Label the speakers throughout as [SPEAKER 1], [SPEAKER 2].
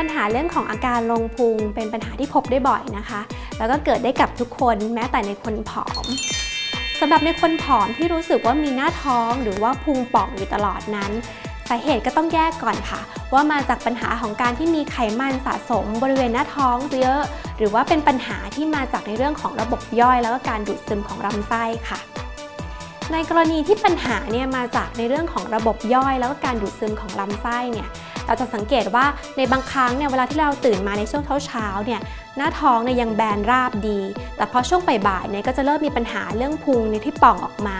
[SPEAKER 1] ปัญหาเรื่องของอาการลงพุงเป็นปัญหาที่พบได้บ่อยนะคะ แล้วก็เกิดได้กับทุกคนแม้แต่ในคนผอมสำหรับในคนผอมที่รู้สึกว่ามีหน้าท้องหรือว่าพุงป่องอยู่ตลอดนั้นสาเหตุก็ต้องแยกก่อนค่ะ ว่ามาจากปัญหาของการที่มีไขมันสะสมบริเวณหน้าท้องเยอะ หรือว่าเป็นปัญหาที่มาจากในเรื่องของระบบย่อย แล้วก็การดูดซึมของลำไส้ค่ะ ในกรณีที่ปัญหาเนี่ยมาจากในเรื่องของระบบย่อย แล้วก็การดูดซึมของลำไส้เนี่ย เราจะสังเกตว่าในบางครั้งเนี่ยเวลาที่เราตื่นมาในช่วงเช้าๆเนี่ยหน้าท้องเนี่ยยังแบนราบดี แต่พอช่วงบ่ายๆเนี่ยก็จะเริ่มมีปัญหาเรื่องพุงเนี่ยที่ป่องออกมา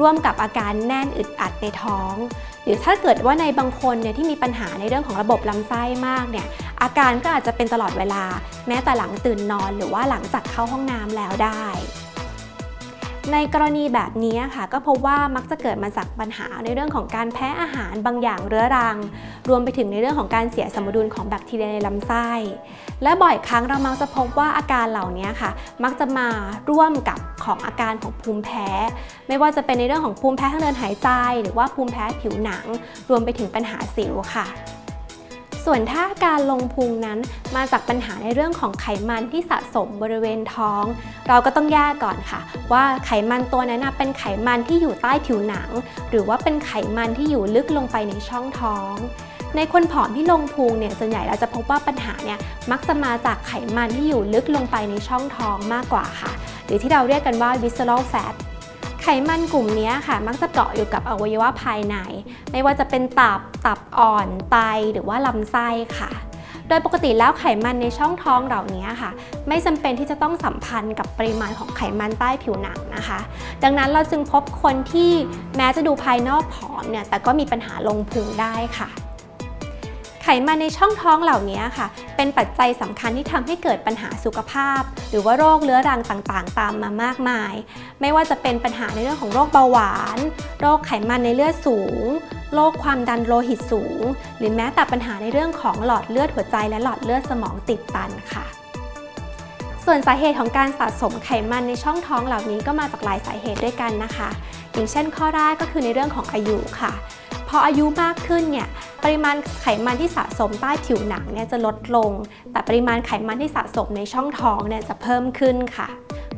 [SPEAKER 1] ร่วมกับอาการแน่นอึดอัดในท้อง หรือถ้าเกิดว่าในบางคนเนี่ยที่มีปัญหาในเรื่องของระบบลำไส้มากเนี่ยอาการก็อาจจะเป็นตลอดเวลา แม้แต่หลังตื่นนอนหรือว่าหลังจากเข้าห้องน้ำแล้วได้ ในกรณีแบบนี้ค่ะก็พบว่ามักจะเกิดมาจากปัญหาในเรื่องของการแพ้อาหารบางอย่างเรื้อรัง รวมไปถึงในเรื่องของการเสียสมดุลของแบคทีเรียในลำไส้ และบ่อยครั้งเรามักจะพบว่าอาการเหล่านี้ค่ะ มักจะมาร่วมกับของอาการของภูมิแพ้ ไม่ว่าจะเป็นในเรื่องของภูมิแพ้ทางเดินหายใจ หรือว่าภูมิแพ้ผิวหนัง รวมไปถึงปัญหาสิวค่ะ ส่วนถ้าการลงพุงนั้นมาจากปัญหาในเรื่องของไขมันที่สะสมบริเวณท้อง เราก็ต้องแยกก่อนค่ะ ว่าไขมันตัวนั้นเป็นไขมันที่อยู่ใต้ผิวหนัง หรือว่าเป็นไขมันที่อยู่ลึกลงไปในช่องท้อง ในคนผอมที่ลงพุงเนี่ยส่วนใหญ่เราจะพบว่าปัญหาเนี่ยมักจะมาจากไขมันที่อยู่ลึกลงไปในช่องท้องมากกว่าค่ะ หรือที่เราเรียกกันว่า visceral fat ไขมันกลุ่มนี้ค่ะ มักจะเกาะอยู่กับอวัยวะภายใน ไม่ว่าจะเป็นตับ ตับอ่อน ไต หรือว่าลำไส้ค่ะ โดยปกติแล้วไขมันในช่องท้องเหล่านี้ค่ะ ไม่จำเป็นที่จะต้องสัมพันธ์กับปริมาณของไขมันใต้ผิวหนังนะคะ ดังนั้นเราจึงพบคนที่แม้จะดูภายนอกผอมเนี่ย แต่ก็มีปัญหาลงพุงได้ค่ะ มันในช่องท้องเหล่านี้ค่ะ เป็นปัจจัยสำคัญที่ทำให้เกิดปัญหาสุขภาพ หรือว่าโรคเรื้อรังต่างๆ ตามมามากมาย ไม่ว่าจะเป็นปัญหาในเรื่องของโรคเบาหวาน โรคไขมันในเลือดสูง โรคความดันโลหิตสูง หรือแม้แต่ปัญหาในเรื่องของหลอดเลือดหัวใจ และหลอดเลือดสมองติดตันค่ะ ส่วนสาเหตุของการสะสมไขมันในช่องท้องเหล่านี้ก็มาจากหลายสาเหตุด้วยกันนะคะ อย่างเช่นข้อแรกก็คือในเรื่องของอายุค่ะ ออายุมากขึ้นเนี่ยปริมาณไขมันที่สะสมใต้ผิวหนังเนี่ยจะลดลง แต่ปริมาณไขมันที่สะสมในช่องท้องเนี่ยจะเพิ่มขึ้นค่ะ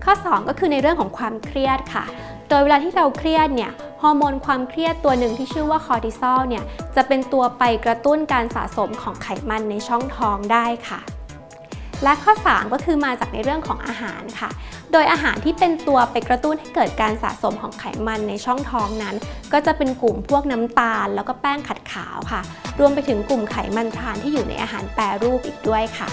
[SPEAKER 1] ข้อ 2 ก็คือในเรื่องของความเครียดค่ะ โดยเวลาที่เราเครียดเนี่ยฮอร์โมนความเครียดตัวหนึ่งที่ชื่อว่าคอร์ติซอลเนี่ยจะเป็นตัวไปกระตุ้นการสะสมของไขมันในช่องท้องได้ค่ะและข้อ 3 ก็คือมาจากในเรื่องของอาหารค่ะ โดยอาหารที่เป็นตัวไปกระตุ้นให้เกิดการสะสมของไขมันในช่องท้องนั้น ก็จะเป็นกลุ่มพวกน้ำตาล แล้วก็แป้งขัดขาวค่ะ รวมไปถึงกลุ่มไขมันทรานที่อยู่ในอาหารแปรรูปอีกด้วยค่ะ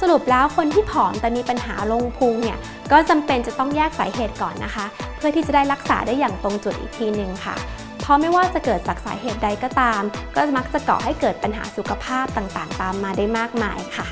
[SPEAKER 1] สรุปแล้วคนที่ผอมแต่มีปัญหาลงพุงเนี่ยก็จำเป็นจะต้องแยกสาเหตุก่อนนะคะ เพื่อที่จะได้รักษาได้อย่างตรงจุดอีกทีหนึ่งค่ะเพราะไม่ว่าจะเกิดจากสาเหตุใดก็ตาม ก็มักจะก่อให้เกิดปัญหาสุขภาพต่างๆ ตามมาได้มากมายค่ะ